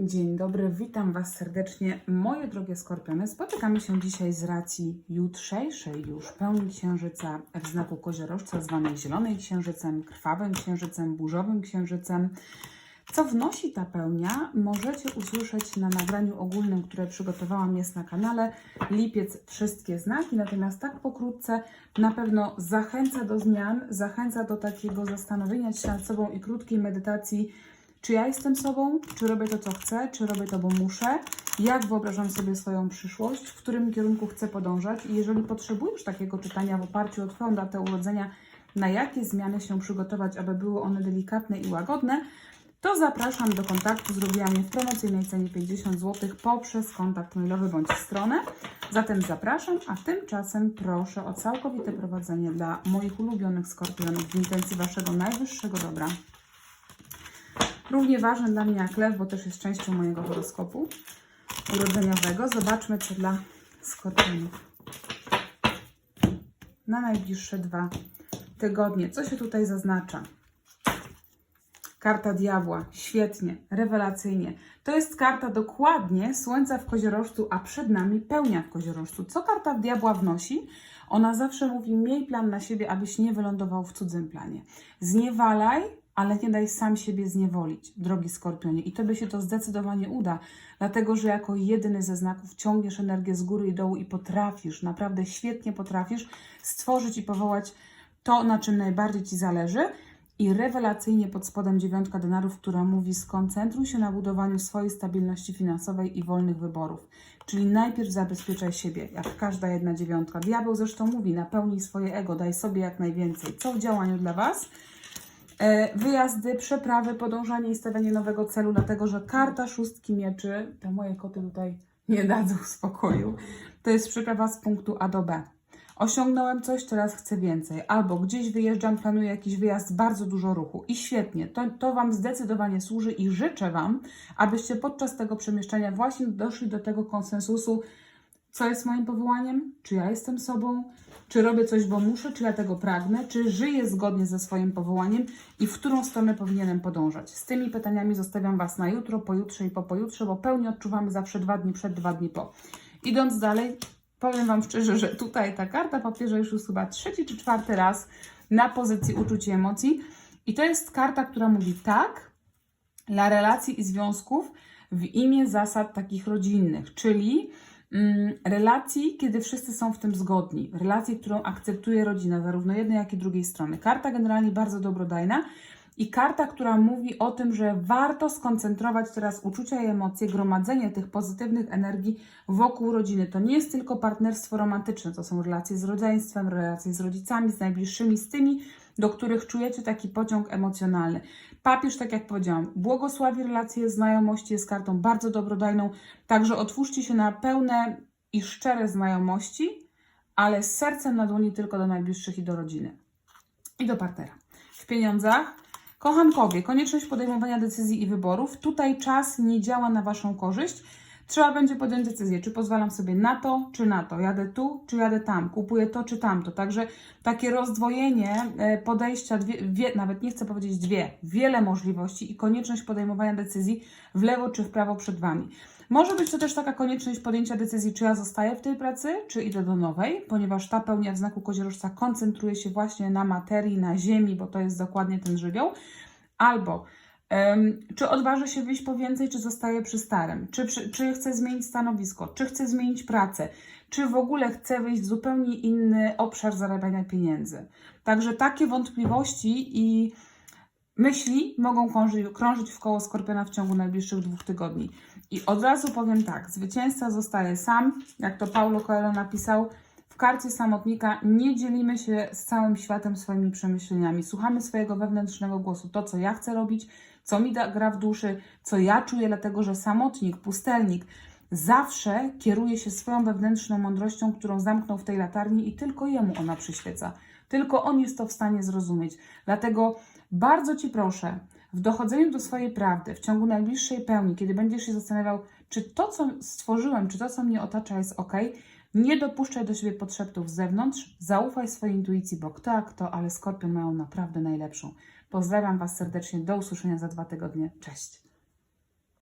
Dzień dobry, witam Was serdecznie, moje drogie skorpiony. Spotykamy się dzisiaj z racji jutrzejszej już pełni księżyca w znaku koziorożca, zwanej zielonej księżycem, krwawym księżycem, burzowym księżycem. Co wnosi ta pełnia, możecie usłyszeć na nagraniu ogólnym, które przygotowałam jest na kanale. Lipiec wszystkie znaki, natomiast tak pokrótce na pewno zachęca do zmian, zachęca do takiego zastanowienia się nad sobą i krótkiej medytacji czy ja jestem sobą, czy robię to, co chcę, czy robię to, bo muszę, jak wyobrażam sobie swoją przyszłość, w którym kierunku chcę podążać i jeżeli potrzebujesz takiego czytania w oparciu o Twoją datę urodzenia, na jakie zmiany się przygotować, aby były one delikatne i łagodne, to zapraszam do kontaktu z Rubiami w promocyjnej cenie 50 zł poprzez kontakt mailowy bądź stronę. Zatem zapraszam, a tymczasem proszę o całkowite prowadzenie dla moich ulubionych skorpionów w intencji Waszego najwyższego dobra. Równie ważny dla mnie jak lew, bo też jest częścią mojego horoskopu urodzeniowego. Zobaczmy, co dla skorpionów na najbliższe dwa tygodnie. Co się tutaj zaznacza? Karta diabła, świetnie, rewelacyjnie. To jest karta dokładnie Słońca w koziorożcu, a przed nami pełnia w koziorożcu. Co karta diabła wnosi? Ona zawsze mówi: miej plan na siebie, abyś nie wylądował w cudzym planie. Zniewalaj, ale nie daj sam siebie zniewolić, drogi skorpionie. I tobie się to zdecydowanie uda, dlatego że jako jedyny ze znaków ciągniesz energię z góry i dołu i potrafisz, naprawdę świetnie potrafisz stworzyć i powołać to, na czym najbardziej ci zależy. I rewelacyjnie pod spodem dziewiątka denarów, która mówi: skoncentruj się na budowaniu swojej stabilności finansowej i wolnych wyborów. Czyli najpierw zabezpieczaj siebie, jak każda jedna dziewiątka. Diabeł zresztą mówi: napełnij swoje ego, daj sobie jak najwięcej. Co w działaniu dla Was? E, Wyjazdy, przeprawy, podążanie i stawianie nowego celu, dlatego że karta szóstki mieczy, te moje koty tutaj nie dadzą spokoju, to jest przeprawa z punktu A do B. Osiągnąłem coś, teraz chcę więcej. Albo gdzieś wyjeżdżam, planuję jakiś wyjazd, bardzo dużo ruchu. I świetnie, to, to Wam zdecydowanie służy i życzę Wam, abyście podczas tego przemieszczania właśnie doszli do tego konsensusu, co jest moim powołaniem, czy ja jestem sobą, czy robię coś, bo muszę, czy ja tego pragnę, czy żyję zgodnie ze swoim powołaniem i w którą stronę powinienem podążać. Z tymi pytaniami zostawiam Was na jutro, pojutrze i po pojutrze, bo pełni odczuwamy zawsze dwa dni przed, dwa dni po. Idąc dalej, powiem Wam szczerze, że tutaj ta karta papieża już jest chyba trzeci czy czwarty raz na pozycji uczuć i emocji. I to jest karta, która mówi tak dla relacji i związków w imię zasad takich rodzinnych, czyli relacji, kiedy wszyscy są w tym zgodni, relacji, którą akceptuje rodzina, zarówno jednej, jak i drugiej strony. Karta generalnie bardzo dobrodajna i karta, która mówi o tym, że warto skoncentrować teraz uczucia i emocje, gromadzenie tych pozytywnych energii wokół rodziny. To nie jest tylko partnerstwo romantyczne, to są relacje z rodzeństwem, relacje z rodzicami, z najbliższymi, z tymi, do których czujecie taki pociąg emocjonalny. Papież, tak jak powiedziałam, błogosławi relacje, znajomości, jest kartą bardzo dobrodajną, także otwórzcie się na pełne i szczere znajomości, ale z sercem na dłoni tylko do najbliższych i do rodziny. I do partnera. W pieniądzach Kochankowie, konieczność podejmowania decyzji i wyborów. Tutaj czas nie działa na Waszą korzyść. Trzeba będzie podjąć decyzję, czy pozwalam sobie na to, czy na to. Jadę tu, czy jadę tam. Kupuję to, czy tamto. Także takie rozdwojenie e, podejścia, dwie, wie, nawet nie chcę powiedzieć dwie, wiele możliwości i konieczność podejmowania decyzji w lewo czy w prawo przed Wami. Może być to też taka konieczność podjęcia decyzji, czy ja zostaję w tej pracy, czy idę do nowej, ponieważ ta pełnia w znaku koziorożca koncentruje się właśnie na materii, na ziemi, bo to jest dokładnie ten żywioł. Albo czy odważę się wyjść po więcej, czy zostaję przy starym? Czy, czy chcę zmienić stanowisko? Czy chcę zmienić pracę? Czy w ogóle chcę wyjść w zupełnie inny obszar zarabiania pieniędzy? Także takie wątpliwości i myśli mogą krążyć, krążyć w koło Skorpiona w ciągu najbliższych dwóch tygodni. I od razu powiem tak, zwycięzca zostaje sam, jak to Paulo Coelho napisał, w karcie samotnika nie dzielimy się z całym światem swoimi przemyśleniami. Słuchamy swojego wewnętrznego głosu, to co ja chcę robić, co mi da, gra w duszy, co ja czuję, dlatego że samotnik, pustelnik zawsze kieruje się swoją wewnętrzną mądrością, którą zamknął w tej latarni i tylko jemu ona przyświeca. Tylko on jest to w stanie zrozumieć. Dlatego bardzo Ci proszę, w dochodzeniu do swojej prawdy, w ciągu najbliższej pełni, kiedy będziesz się zastanawiał, czy to, co stworzyłem, czy to, co mnie otacza, jest ok, nie dopuszczaj do siebie podszeptów z zewnątrz, zaufaj swojej intuicji, bo kto jak kto, ale skorpion mają naprawdę najlepszą. Pozdrawiam Was serdecznie, do usłyszenia za dwa tygodnie. Cześć!